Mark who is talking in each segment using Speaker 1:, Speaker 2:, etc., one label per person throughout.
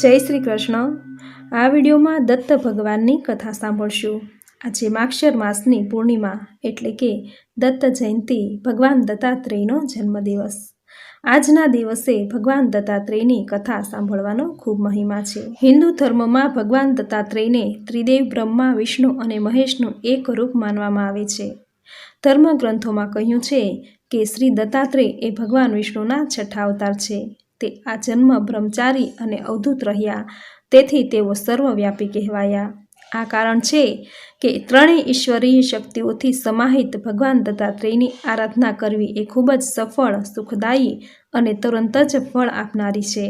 Speaker 1: જય શ્રી કૃષ્ણ. આ વિડીયોમાં દત્ત ભગવાનની કથા સાંભળશું. આજે માક્ષર માસની પૂર્ણિમા એટલે કે દત્ત જયંતિ ભગવાન દત્તાત્રેયનો જન્મદિવસ. આજના દિવસે ભગવાન દત્તાત્રેયની કથા સાંભળવાનો ખૂબ મહિમા છે. હિન્દુ ધર્મમાં ભગવાન દત્તાત્રેયને ત્રિદેવ બ્રહ્મા, વિષ્ણુ અને મહેશનું એક રૂપ માનવામાં આવે છે. ધર્મ ગ્રંથોમાં કહ્યું છે કે શ્રી દત્તાત્રેય એ ભગવાન વિષ્ણુના છઠ્ઠા અવતાર છે. તે આ જન્મ બ્રહ્મચારી અને અવધૂત રહ્યા. તેથી તેઓ સર્વવ્યાપી કહેવાયા. આ કારણ છે કે ત્રણેય ઈશ્વરીય શક્તિઓથી સમાહિત ભગવાન દત્તાત્રેયની આરાધના કરવી એ ખૂબ જ સફળ, સુખદાયી અને તુરંત જ ફળ આપનારી છે.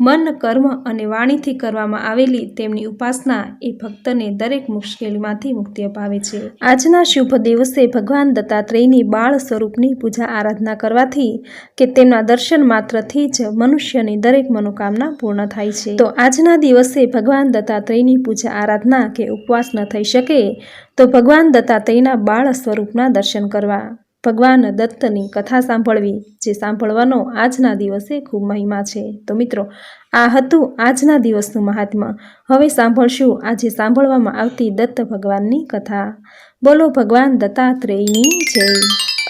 Speaker 1: મન, કર્મ અને વાણીથી કરવામાં આવેલી તેમની ઉપાસના એ ભક્તને દરેક મુશ્કેલીમાંથી મુક્તિ અપાવે છે. આજના શુભ દિવસે ભગવાન દત્તાત્રેયની બાળ સ્વરૂપની પૂજા આરાધના કરવાથી કે તેમના દર્શન માત્રથી જ મનુષ્યની દરેક મનોકામના પૂર્ણ થાય છે. તો આજના દિવસે ભગવાન દત્તાત્રેયની પૂજા આરાધના કે ઉપવાસ ન થઈ શકે તો ભગવાન દત્તાત્રેયના બાળ સ્વરૂપના દર્શન કરવા. ભગવાન દત્તની કથા સાંભળવી, જે સાંભળવાનો આજના દિવસે ખૂબ મહિમા છે. તો મિત્રો, આ હતું આજના દિવસનું મહાત્મા હવે સાંભળશું આજે સાંભળવામાં આવતી દત્ત ભગવાનની કથા. બોલો ભગવાન દત્તાત્રેયની જય.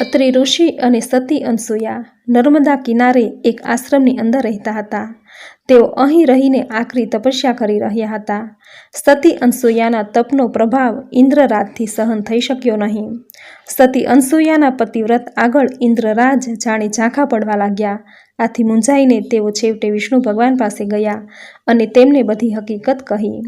Speaker 1: અત્રિ ઋષિ અને સતી અનસુયા નર્મદા કિનારે એક આશ્રમની અંદર રહેતા હતા. તેઓ અહીં રહીને આકરી તપસ્યા કરી રહ્યા હતા. સતી અનસુયાના તપનો પ્રભાવ ઇન્દ્રરાજથી સહન થઈ શક્યો નહીં. સતી અનસુયાના પતિવ્રત આગળ ઇન્દ્રરાજ જાણે ઝાંખા પડવા લાગ્યા. આથી મૂંઝાઈને તેઓ છેવટે વિષ્ણુ ભગવાન પાસે ગયા અને તેમને બધી હકીકત કહી.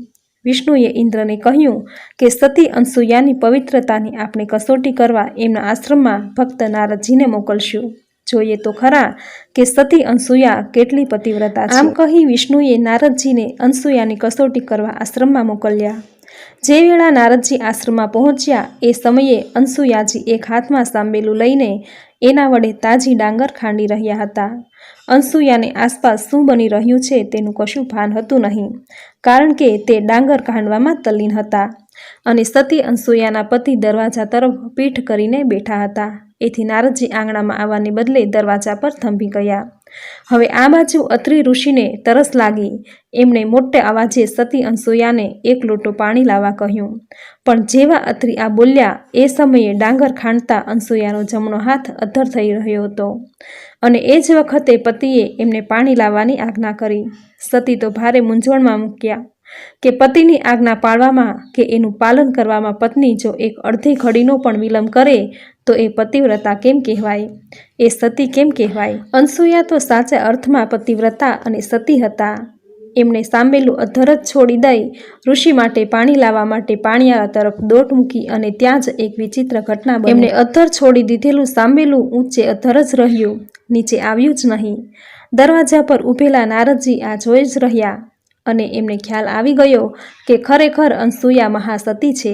Speaker 1: વિષ્ણુએ ઇન્દ્રને કહ્યું કે સતી અનસુયાની પવિત્રતાની આપણે કસોટી કરવા એમના આશ્રમમાં ભક્ત નારદજીને મોકલશું. જોઈએ તો ખરા કે સતી અનસુયા કેટલી પતિવ્રતા આમ કહી વિષ્ણુએ નારદજીને અનસુયાની કસોટી કરવા આશ્રમમાં મોકલ્યા. જે વેળા નારદજી આશ્રમમાં પહોંચ્યા, એ સમયે અનસુયાજી એક હાથમાં સાંબેલું લઈને એના વડે તાજી ડાંગર ખાંડી રહ્યા હતા. અનસુયાને આસપાસ શું બની રહ્યું છે તેનું કશું ભાન હતું નહીં, કારણ કે તે ડાંગર ખાંડવામાં તલ્લીન હતા અને સતી અનસુયાના પતિ દરવાજા તરફ પીઠ કરીને બેઠા હતા. એથી નારદજી આંગણામાં આવવાને બદલે દરવાજા પર થંભી ગયા. હવે આ બાજુ અત્રિ ઋષિને તરસ લાગી. એમણે મોટે અવાજે સતી અનસુયાને એક લોટો પાણી લાવવા કહ્યું. પણ જેવા અત્રિ આ બોલ્યા, એ સમયે ડાંગર ખાંડતા અનસુયાનો જમણો હાથ અધ્ધર થઈ રહ્યો હતો. અને એ જ વખતે પતિએ એમને પાણી લાવવાની આજ્ઞા કરી. સતી તો ભારે મૂંઝવણમાં મૂક્યા. કે પતિની આજ્ઞા પાળવામાં કે એનું પાલન કરવામાં પત્ની જો એક અડધી ઘડીનો પણ વિલંબ કરે, તો એ પતિવ્રતા કેમ કહેવાય? એ સતી કેમ કહેવાય? અનસુયા તો સાચા અર્થમાં પતિવ્રતા અને સતી હતા. એમણે સાંભેલું અધર જ છોડી દઈ, ઋષિ માટે પાણી લાવવા માટે પાણીયારા તરફ દોટ મૂકી અને ત્યાં જ એક વિચિત્ર ઘટના એમણે અધર છોડી દીધેલું સાંભેલું ઊંચે અધર જ રહ્યું, નીચે આવ્યું જ નહીં. દરવાજા પર ઊભેલા નારદજી આ જોઈ જ રહ્યા. અને એમને ખ્યાલ આવી ગયો કે ખરેખર અનસુયા મહાસતી છે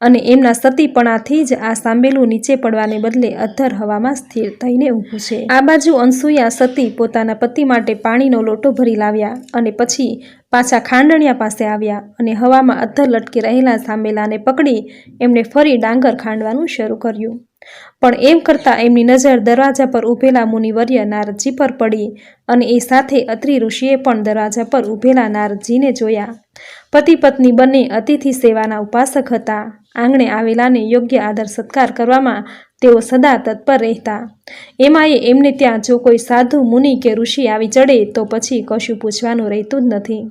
Speaker 1: અને એમના સતીપણાથી જ આ સાંબેલું નીચે પડવાને બદલે અધ્ધર હવામાં સ્થિર થઈને ઊભું છે. આ બાજુ અનસુયા સતી પોતાના પતિ માટે પાણીનો લોટો ભરી લાવ્યા અને પછી પાછા ખાંડણિયા પાસે આવ્યા અને હવામાં અધ્ધર લટકી રહેલા સાંબેલાને પકડી એમણે ફરી ડાંગર ખાંડવાનું શરૂ કર્યું. પણ એમ કરતાં એમની નજર દરવાજા પર ઊભેલા મુનિવર્ય નારદજી પર પડી અને એ સાથે અત્રિ ઋષિએ પણ દરવાજા પર ઊભેલા નારદજીને જોયા. પતિ પત્ની બંને અતિથિ સેવાના ઉપાસક હતા. આંગણે આવેલાને યોગ્ય આદર સત્કાર કરવામાં તેઓ સદા તત્પર રહેતા. એમાંય એમને ત્યાં જો કોઈ સાધુ મુનિ કે ઋષિ આવી ચડે તો પછી કશું પૂછવાનું રહેતું જ નથી.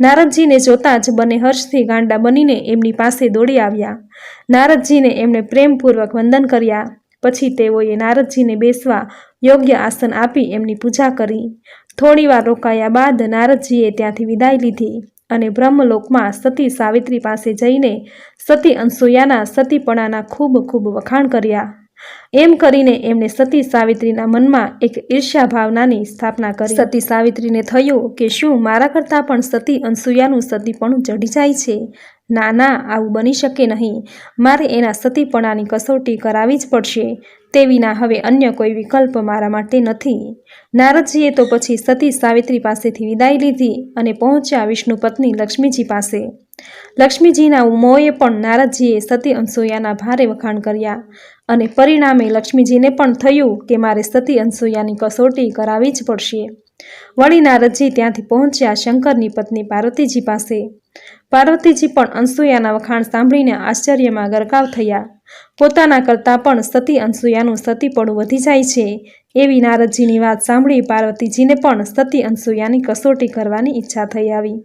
Speaker 1: નારદજીને જોતાં જ બંને હર્ષથી ગાંડા બનીને એમની પાસે દોડી આવ્યા. નારદજીને એમણે પ્રેમપૂર્વક વંદન કર્યા. પછી તેઓએ નારદજીને બેસવા યોગ્ય આસન આપી એમની પૂજા કરી. થોડીવાર રોકાયા બાદ નારદજીએ ત્યાંથી વિદાય લીધી અને બ્રહ્મલોકમાં સતી સાવિત્રી પાસે જઈને સતી અનસુયાના સતીપણાના ખૂબ ખૂબ વખાણ કર્યા. એમ કરીને એમણે સતી સાવિત્રીના મનમાં એક ઈર્ષ્યા ભાવનાની સ્થાપના કરી. સતી સાવિત્રીને થયું કે શું મારા કરતાં પણ સતી અનસુયાનું સતીપણું ચઢી જાય છે? ના ના, આવું બની શકે નહીં. મારે એના સતીપણાની કસોટી કરાવી જ પડશે. તે વિના હવે અન્ય કોઈ વિકલ્પ મારા માટે નથી. નારદજીએ તો પછી સતી સાવિત્રી પાસેથી વિદાય લીધી અને પહોંચ્યા વિષ્ણુ પત્ની લક્ષ્મીજી પાસે. લક્ષ્મીજીના મોએ પણ નારદજીએ સતી અનસુયાના ભારે વખાણ કર્યા અને પરિણામે લક્ષ્મીજીને પણ થયું કે મારે સતી અનસુયાની કસોટી કરાવી જ પડશે. વળી નારદજી ત્યાંથી પહોંચ્યા શંકરની પત્ની પાર્વતીજી પાસે. પાર્વતીજી પણ અનસૂયાના વખાણ સાંભળીને આશ્ચર્યમાં ગરકાવ થયા. પોતાના કરતાં પણ સતી અનસૂયાનું સતીપણું વધી જાય છે, એવી નારદજીની વાત સાંભળી પાર્વતીજીને પણ સતી અનસૂયાની કસોટી કરવાની ઈચ્છા થઈ આવી.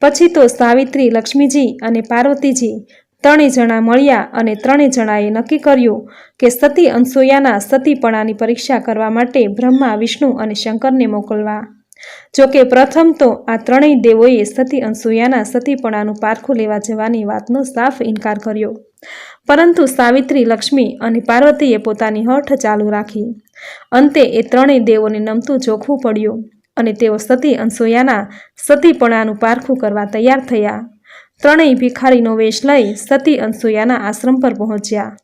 Speaker 1: પછી તો સાવિત્રી, લક્ષ્મીજી અને પાર્વતીજી ત્રણેય જણા મળ્યા અને ત્રણેય જણાએ નક્કી કર્યું કે સતી અનસૂયાના સતીપણાની પરીક્ષા કરવા માટે બ્રહ્મા, વિષ્ણુ અને શંકરને મોકલવા. જોકે પ્રથમ તો આ ત્રણેય દેવોએ સતી અનસૂયાના સતીપણાનું પારખું લેવા જવાની વાતનો સાફ ઇનકાર કર્યો. પરંતુ સાવિત્રી, લક્ષ્મી અને પાર્વતીએ પોતાની હઠ ચાલુ રાખી. અંતે એ ત્રણેય દેવોને નમતું જોખવું પડ્યું અને તેઓ સતી અનસૂયાના સતીપણાનું પારખું કરવા તૈયાર થયા. ત્રણેય ભિખારીનો વેશ લઈ સતી અનસૂયાના આશ્રમ પર પહોંચ્યા.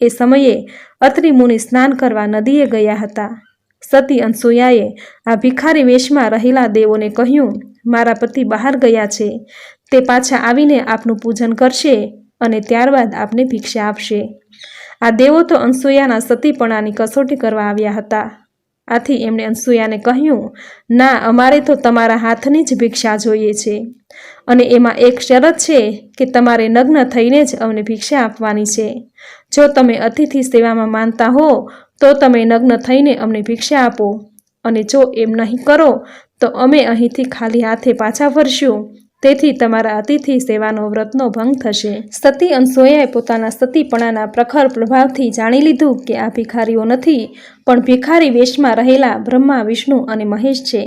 Speaker 1: એ સમયે અત્રિ મુનિ સ્નાન કરવા નદીએ ગયા હતા. સતી અનસૂયાએ આ ભિખારી વેશમાં રહેલા દેવોને કહ્યું, મારા પતિ બહાર ગયા છે. તે પાછા આવીને આપનું પૂજન કરશે અને ત્યારબાદ આપને ભિક્ષા આપશે. આ દેવો તો અનસૂયાના સતીપણાની કસોટી કરવા આવ્યા હતા. આથી એમણે અનસૂયાને કહ્યું, ના, અમારે તો તમારા હાથની જ ભિક્ષા જોઈએ છે. અને એમાં એક શરત છે કે તમારે નગ્ન થઈને જ અમને ભિક્ષા આપવાની છે. જો તમે અતિથિ સેવામાં માનતા હો, તો તમે નગ્ન થઈને અમને ભિક્ષા આપો. અને જો એમ નહીં કરો, તો અમે અહીંથી ખાલી હાથે પાછા ફરશું. તેથી તમારા અતિથિ સેવાનો વ્રતનો ભંગ થશે. સતી અનસૂયાએ પોતાના સતીપણાના પ્રખર પ્રભાવથી જાણી લીધું કે આ ભિખારીઓ નથી, પણ ભિખારી વેશમાં રહેલા બ્રહ્મા, વિષ્ણુ અને મહેશ છે.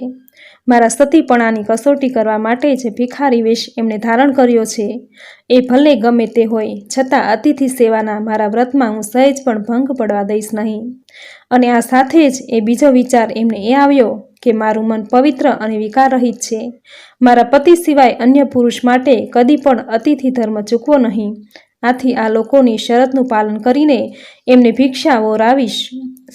Speaker 1: મારા સતીપણાની કસોટી કરવા માટે જ ભિખારી વેશ એમણે ધારણ કર્યો છે, એ ભલે ગમે તે હોય, છતાં અતિથિ સેવાના મારા વ્રતમાં હું સહેજ પણ ભંગ પડવા દઈશ નહીં. અને આ સાથે જ એ બીજો વિચાર એમને એ આવ્યો કે મારું મન પવિત્ર અને વિકારરહિત છે. મારા પતિ સિવાય અન્ય પુરુષ માટે કદી પણ અતિથિ ધર્મ ચૂકવો નહીં. આથી આ લોકોની શરતનું પાલન કરીને એમને ભિક્ષા વોરાવીશ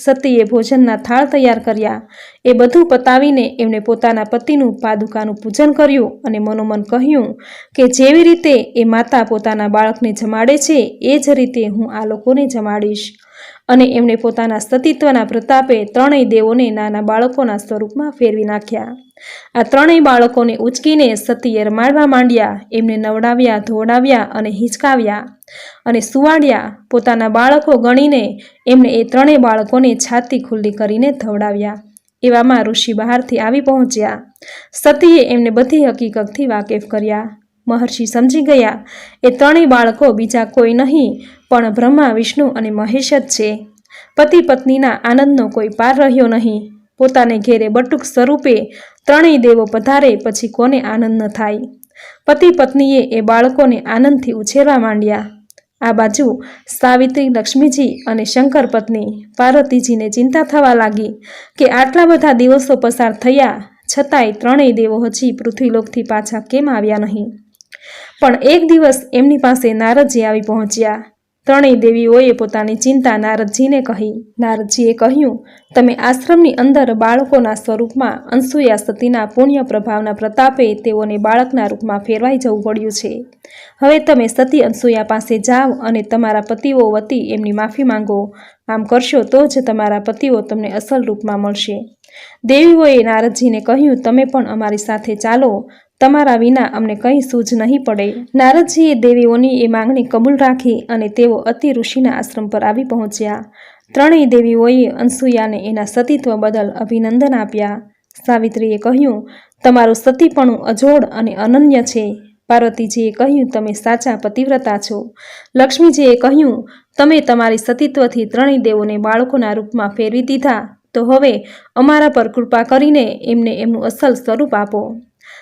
Speaker 1: સતીએ ભોજનના થાળ તૈયાર કર્યા. એ બધું પતાવીને એમણે પોતાના પતિનું પાદુકાનું પૂજન કર્યું અને મનોમન કહ્યું કે જેવી રીતે એ માતા પોતાના બાળકને જમાડે છે, એ જ રીતે હું આ લોકોને જમાડીશ. અને એમણે પોતાના સતીત્વના પ્રતાપે ત્રણેય દેવોને નાના બાળકોના સ્વરૂપમાં ફેરવી નાખ્યા. આ ત્રણેય બાળકોને ઉચકીને સતીએ રમાડવા માંડ્યા, એમને નવડાવ્યા, ધોવડાવ્યા અને હિંચકાવ્યા અને સુવાડ્યા. પોતાના બાળકો ગણીને એમણે એ ત્રણેય બાળકોને છાતી ખુલ્લી કરીને ધવડાવ્યા. એવામાં ઋષિ બહારથી આવી પહોંચ્યા. સતીએ એમને બધી હકીકતથી વાકેફ કર્યા. મહર્ષિ સમજી ગયા. એ ત્રણેય બાળકો બીજા કોઈ નહીં, પણ બ્રહ્મા, વિષ્ણુ અને મહેશ જ છે. પતિ પત્નીના આનંદનો કોઈ પાર રહ્યો નહીં. પોતાને ઘેરે બટુક સ્વરૂપે ત્રણેય દેવો પધારે પછી કોને આનંદ ન થાય. પતિ પત્નીએ એ બાળકોને આનંદથી ઉછેરવા માંડ્યા. આ બાજુ સાવિત્રી, લક્ષ્મીજી અને શંકર પત્ની પાર્વતીજીને ચિંતા થવા લાગી કે આટલા બધા દિવસો પસાર થયા, છતાંય ત્રણેય દેવો હજી પૃથ્વીલોકથી પાછા કેમ આવ્યા નહીં? પણ એક દિવસ એમની પાસે નારદજી આવી પહોંચ્યા. ત્રણેય દેવીઓએ પોતાની ચિંતા નારદજીને કહી. નારદજીએ કહ્યું, તમે આશ્રમની અંદર બાળકોના સ્વરૂપમાં અનસૂયા સતીના પુણ્ય પ્રભાવના પ્રતાપે તેઓને બાળકના રૂપમાં ફેરવાઈ જવું પડ્યું છે. હવે તમે સતી અનસૂયા પાસે જાઓ અને તમારા પતિઓ વતી એમની માફી માંગો. આમ કરશો તો જ તમારા પતિઓ તમને અસલ રૂપમાં મળશે. દેવીઓએ નારદજીને કહ્યું, તમે પણ અમારી સાથે ચાલો. તમારા વિના અમને કંઈ સૂઝ નહીં પડે. નારદજીએ દેવીઓની એ માંગણી કબૂલ રાખી અને તેઓ અતિ ઋષિના આશ્રમ પર આવી પહોંચ્યા. ત્રણેય દેવીઓએ અનસૂયાને એના સતીત્વ બદલ અભિનંદન આપ્યા. સાવિત્રીએ કહ્યું, તમારું સતીપણું અજોડ અને અનન્ય છે. પાર્વતીજીએ કહ્યું, તમે સાચા પતિવ્રતા છો. લક્ષ્મીજીએ કહ્યું, તમે તમારી સતીત્વથી ત્રણેય દેવોને બાળકોના રૂપમાં ફેરવી દીધા. તો હવે અમારા પર કૃપા કરીને એમને એમનું અસલ સ્વરૂપ આપો.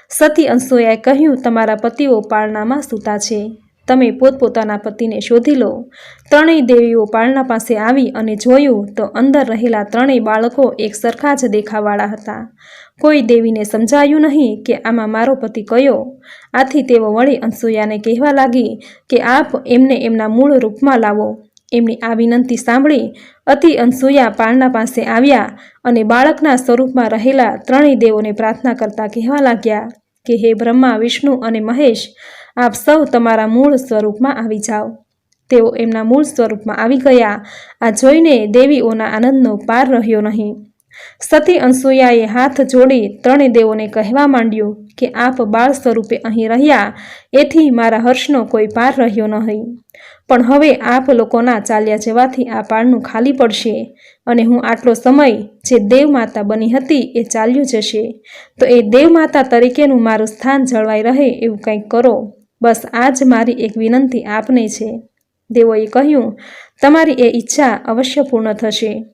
Speaker 1: સતી અંસોયાએ કહ્યું, તમારા પતિઓ પાળનામાં સૂતા છે. તમે પોતપોતાના પતિને શોધી લો. ત્રણેય દેવીઓ પાળના પાસે આવી અને જોયું તો અંદર રહેલા ત્રણેય બાળકો એક સરખા જ દેખાવાળા હતા. કોઈ દેવીને સમજાયું નહીં કે આમાં મારો પતિ કયો. આથી તેઓ વળી અંસુયાને કહેવા લાગી કે આપ એમને એમના મૂળ રૂપમાં લાવો. એમની આ વિનંતી સાંભળી અતિ અનસૂયા પાળના પાસે આવ્યા અને બાળકના સ્વરૂપમાં રહેલા ત્રણેય દેવોને પ્રાર્થના કરતા કહેવા લાગ્યા કે, હે બ્રહ્મા, વિષ્ણુ અને મહેશ, આપ સૌ તમારા મૂળ સ્વરૂપમાં આવી જાઓ. તેઓ એમના મૂળ સ્વરૂપમાં આવી ગયા. આ જોઈને દેવીઓના આનંદનો પાર રહ્યો નહીં. સતી અનસૂયાએ હાથ જોડી ત્રણે દેવોને કહેવા માંડ્યું કે, આપ બાળ સ્વરૂપે અહીં રહ્યા, એથી મારા હર્ષનો કોઈ પાર રહ્યો નહીં. પણ હવે આપ લોકોના ચાલ્યા જવાથી આ પાળનું ખાલી પડશે અને હું આટલો સમય જે દેવમાતા બની હતી એ ચાલ્યું જશે. તો એ દેવમાતા તરીકેનું મારું સ્થાન જળવાઈ રહે એવું કંઈક કરો. બસ આ જ મારી એક વિનંતી આપને છે. દેવોએ કહ્યું, તમારી એ ઈચ્છા અવશ્ય પૂર્ણ થશે.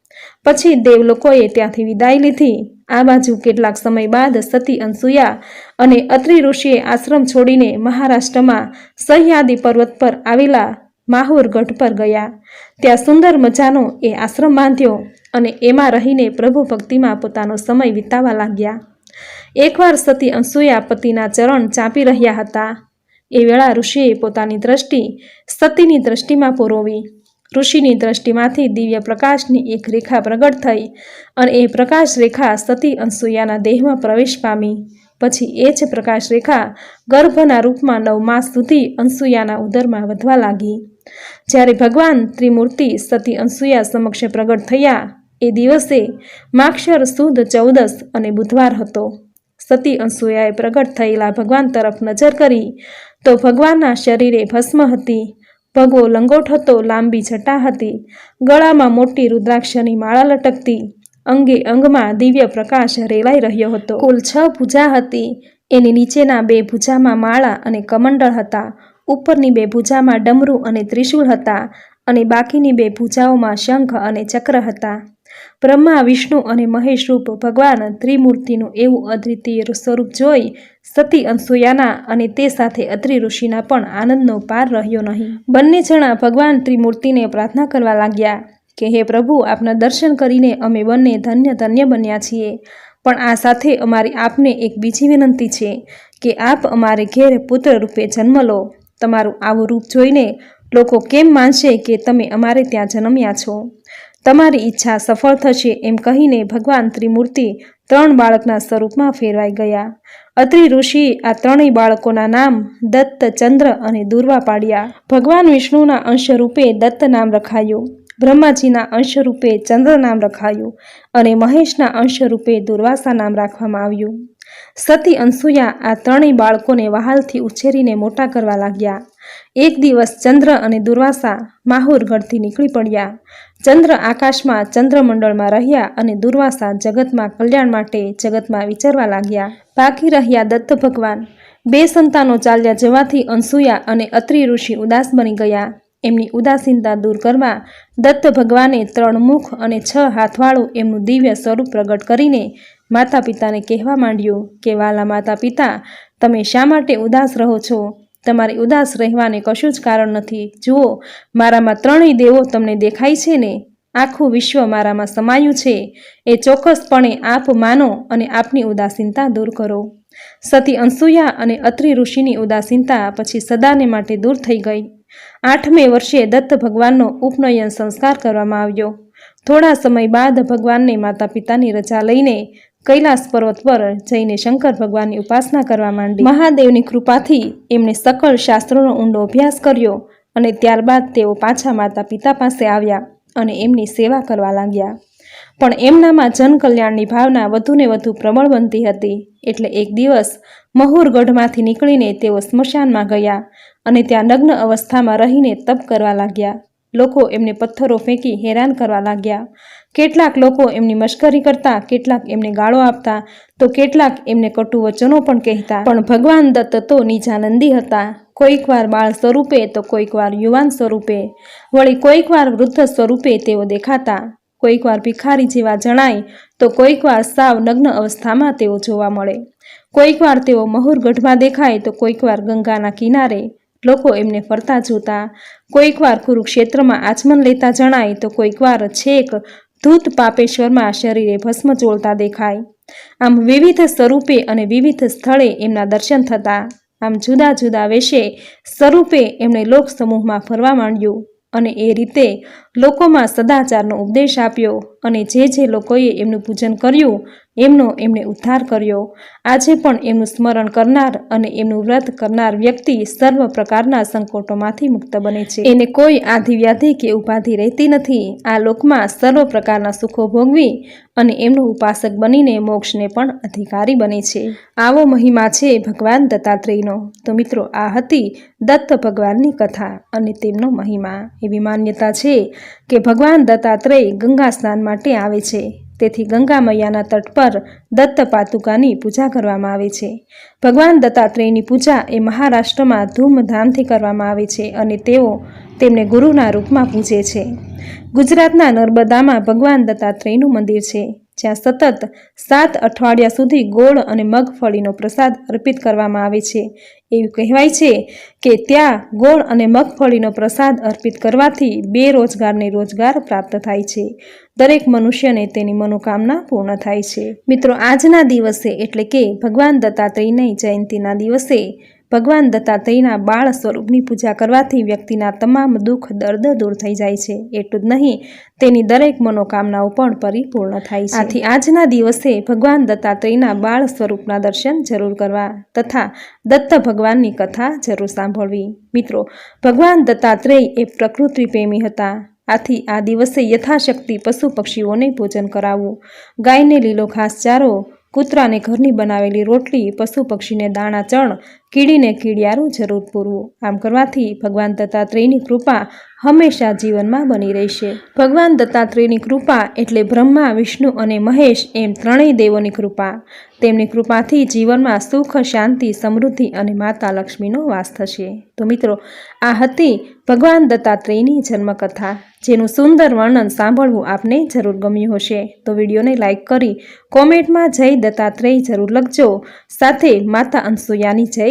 Speaker 1: પછી દેવ લોકોએ ત્યાંથી વિદાય લીધી. આ બાજુ કેટલાક સમય બાદ સતી અનસુયા અને અત્રિ ઋષિએ આશ્રમ છોડીને મહારાષ્ટ્રમાં સહ્યાદી પર્વત પર આવેલા માહુર ગઢ પર ગયા. ત્યાં સુંદર મજાનો એ આશ્રમ બાંધ્યો અને એમાં રહીને પ્રભુ ભક્તિમાં પોતાનો સમય વિતાવા લાગ્યા. એકવાર સતી અનસુયા પતિના ચરણ ચાંપી રહ્યા હતા. એ વેળા ઋષિએ પોતાની દ્રષ્ટિ સતીની દ્રષ્ટિમાં પુરોવી. ઋષિની દ્રષ્ટિમાંથી દિવ્ય પ્રકાશની એક રેખા પ્રગટ થઈ અને એ પ્રકાશ રેખા સતી અનસુયાના દેહમાં પ્રવેશ પામી. પછી એ જ પ્રકાશ રેખા ગર્ભના રૂપમાં નવ માસ સુધી અનસુયાના ઉદરમાં વધવા લાગી. જ્યારે ભગવાન ત્રિમૂર્તિ સતી અનસુયા સમક્ષ પ્રગટ થયા, એ દિવસે માક્ષર સુદ ચૌદસ અને બુધવાર હતો. સતી અનસુયાએ પ્રગટ થયેલા ભગવાન તરફ નજર કરી તો ભગવાનના શરીરે ભસ્મ હતી. ભગવો લંગોટ હતો, લાંબી જટા હતી. ગળામાં મોટી રુદ્રાક્ષની માળા લટકતી. અંગે અંગમાં દિવ્ય પ્રકાશ રેલાઈ રહ્યો હતો. કુલ છ ભુજા હતી. એની નીચેના બે ભુજામાં માળા અને કમંડળ હતા. ઉપરની બે ભુજામાં ડમરું અને ત્રિશૂળ હતા અને બાકીની બે ભુજાઓમાં શંખ અને ચક્ર હતા. બ્રહ્મા, વિષ્ણુ અને મહેશ રૂપ ભગવાન ત્રિમૂર્તિનું એવું અદ્વિતીય સ્વરૂપ જોઈ સતી અનસુયાના અને તે સાથે અત્રિ ઋષિના પણ આનંદનો પાર રહ્યો નહીં. બંને જણા ભગવાન ત્રિમૂર્તિને પ્રાર્થના કરવા લાગ્યા કે, હે પ્રભુ, આપના દર્શન કરીને અમે બંને ધન્ય ધન્ય બન્યા છીએ. પણ આ સાથે અમારી આપને એક બીજી વિનંતી છે કે, આપ અમારે ઘેર પુત્ર રૂપે જન્મ લો. તમારું આવું રૂપ જોઈને લોકો કેમ માનશે કે તમે અમારે ત્યાં જન્મ્યા છો? તમારી ઈચ્છા સફળ થશે એમ કહીને ભગવાન ત્રિમૂર્તિ ત્રણ બાળકના સ્વરૂપમાં ફેરવાઈ ગયા. અત્રિ ઋષિએ આ ત્રણેય બાળકોના નામ દત્ત, ચંદ્ર અને દુર્વા પાડ્યા. ભગવાન વિષ્ણુના અંશરૂપે દત્ત નામ રખાયું, બ્રહ્માજીના અંશરૂપે ચંદ્ર નામ રખાયું અને મહેશના અંશરૂપે દુર્વાસા નામ રાખવામાં આવ્યું. સતી અનસુયા આ ત્રણેય બાળકોને વહાલથી ઉછેરીને મોટા કરવા લાગ્યા. એક દિવસ ચંદ્ર અને દુર્વાસા માહુરગઢથી નીકળી પડ્યા. ચંદ્ર આકાશમાં ચંદ્રમંડળમાં રહ્યા અને દુર્વાસા જગતમાં કલ્યાણ માટે જગતમાં વિચારવા લાગ્યા. બાકી રહ્યા દત્ત ભગવાન. બે સંતાનો ચાલ્યા જવાથી અનસુયા અને અત્રિ ઋષિ ઉદાસ બની ગયા. એમની ઉદાસીનતા દૂર કરવા દત્ત ભગવાને ત્રણ મુખ અને છ હાથવાળું એમનું દિવ્ય સ્વરૂપ પ્રગટ કરીને માતા પિતાને કહેવા માંડ્યું કે, વાલા માતા પિતા તમે શા માટે ઉદાસ રહો છો? તમારે ઉદાસ રહેવાને કશું જ કારણ નથી. જુઓ, મારામાં ત્રણેય દેવો તમને દેખાય છે ને? આખું વિશ્વ મારામાં સમાયું છે. એ ચોક્કસપણે આપ માનો અને આપની ઉદાસીનતા દૂર કરો. સતી અંસુયા અને અત્રિ ઋષિની ઉદાસીનતા પછી સદાને માટે દૂર થઈ ગઈ. આઠમે વર્ષે દત્ત ભગવાનનો ઉપનયન સંસ્કાર કરવામાં આવ્યો. થોડા સમય બાદ ભગવાનને માતા પિતાની રજા લઈને કૈલાસ પર્વત પર જઈને શંકર ભગવાનની ઉપાસના કરવા માંડી. મહાદેવની કૃપાથી એમણે સકળ શાસ્ત્રોનો ઊંડો અભ્યાસ કર્યો અને ત્યારબાદ તેઓ પાછા માતા પિતા પાસે આવ્યા અને એમની સેવા કરવા લાગ્યા. પણ એમનામાં જનકલ્યાણની ભાવના વધુને વધુ પ્રબળ બનતી હતી. એટલે એક દિવસ મહુરગઢમાંથી નીકળીને તેઓ સ્મશાનમાં ગયા અને ત્યાં નગ્ન અવસ્થામાં રહીને તપ કરવા લાગ્યા. લોકો એમને પથ્થરો ફેંકી હેરાન કરવા લાગ્યા. કેટલાક લોકો એમની મશ્કરી કરતા, કેટલાક એમને ગાળો આપતા, તો કેટલાક એમને કટુ વચનો પણ કહેતા. પણ ભગવાન દત્ત તો નિજાનંદી હતા. કોઈક વાર બાળ સ્વરૂપે તો કોઈક વાર યુવાન સ્વરૂપે. વળી કોઈક વાર વૃદ્ધ સ્વરૂપે તેઓ દેખાતા. કોઈક વાર ભિખારી જેવા જણાય, તો કોઈક વાર સાવ નગ્ન અવસ્થામાં તેઓ જોવા મળે. કોઈક વાર તેઓ મહુરગઢમાં દેખાય, તો કોઈક વાર ગંગાના કિનારે લોકો એમને ફરતા જોતા. કોઈક વાર કુરુક્ષેત્રમાં આચમન લેતા જણાય, તો કોઈક વાર છેક ધૂત પાપેશ્વરમાં શરીરે ભસ્મ ચોળતા દેખાય. આમ વિવિધ સ્વરૂપે અને વિવિધ સ્થળે એમના દર્શન થતા. આમ જુદા જુદા વેશે સ્વરૂપે એમણે લોક સમૂહમાં ફરવા માંડ્યું અને એ રીતે લોકોમાં સદાચારનો ઉપદેશ આપ્યો. અને જે જે લોકોએ એમનું પૂજન કર્યું, એમનો એમણે ઉદ્ધાર કર્યો. આજે પણ એમનું સ્મરણ કરનાર અને એમનું વ્રત કરનાર વ્યક્તિ સર્વ પ્રકારના સંકોટોમાંથી મુક્ત બને છે. એને કોઈ આધિવ્યાધિ કે ઉપાધિ રહેતી નથી. આ લોકમાં સર્વ પ્રકારના સુખો ભોગવી અને એમનો ઉપાસક બનીને મોક્ષને પણ અધિકારી બને છે. આવો મહિમા છે ભગવાન દત્તાત્રેયનો. તો મિત્રો, આ હતી દત્ત ભગવાનની કથા અને તેમનો મહિમા. એવી માન્યતા છે કે ભગવાન દત્તાત્રેય ગંગા સ્નાન માટે આવે છે. તેથી ગંગા મૈયાના તટ પર દત્ત પાતુકાની પૂજા કરવામાં આવે છે. ભગવાન દત્તાત્રેયની પૂજા એ મહારાષ્ટ્રમાં ધૂમધામથી કરવામાં આવે છે અને તેઓ તેમને ગુરુના રૂપમાં પૂજે છે. ગુજરાતના નર્મદામાં ભગવાન દત્તાત્રેયનું મંદિર છે. જ્યાં સતત સાત અઠવાડિયા સુધી ગોળ અને મગફળીનો પ્રસાદ અર્પિત કરવામાં આવે છે. એવું કહેવાય છે કે ત્યાં ગોળ અને મગફળીનો પ્રસાદ અર્પિત કરવાથી બેરોજગારને રોજગાર પ્રાપ્ત થાય છે. દરેક મનુષ્યને તેની મનોકામના પૂર્ણ થાય છે. મિત્રો, આજના દિવસે એટલે કે ભગવાન દત્તાત્રેયની જયંતિના દિવસે ભગવાન દત્તાત્રેયના બાળ સ્વરૂપની પૂજા કરવાથી વ્યક્તિના તમામ દુઃખ, દર્દ દૂર થઈ જાય છે. એટલું જ નહીં, તેની દરેક મનોકામનાઓ પણ પરિપૂર્ણ થાય છે. આથી આજના દિવસે ભગવાન દત્તાત્રેયના બાળ સ્વરૂપના દર્શન જરૂર કરવા તથા દત્ત ભગવાનની કથા જરૂર સાંભળવી. મિત્રો, ભગવાન દત્તાત્રેય એ પ્રકૃતિ પ્રેમી હતા. આથી આ દિવસે યથાશક્તિ પશુ પક્ષીઓને ભોજન કરાવવું. ગાયને લીલો ઘાસચારો, કૂતરાને ઘરની બનાવેલી રોટલી, પશુ પક્ષીને દાણા, ચણ કીડીને કીડિયારું જરૂર પૂરવું. આમ કરવાથી ભગવાન દત્તાત્રેયની કૃપા હંમેશા જીવનમાં બની રહેશે. ભગવાન દત્તાત્રેયની કૃપા એટલે બ્રહ્મા, વિષ્ણુ અને મહેશ એમ ત્રણેય દેવોની કૃપા. તેમની કૃપાથી જીવનમાં સુખ, શાંતિ, સમૃદ્ધિ અને માતા લક્ષ્મીનો વાસ થશે. તો મિત્રો, આ હતી ભગવાન દત્તાત્રેયની જન્મકથા, જેનું સુંદર વર્ણન સાંભળવું આપને જરૂર ગમ્યું હશે. તો વિડીયોને લાઇક કરી કોમેન્ટમાં જય દત્તાત્રેય જરૂર લખજો. સાથે માતા અનસુયાની જય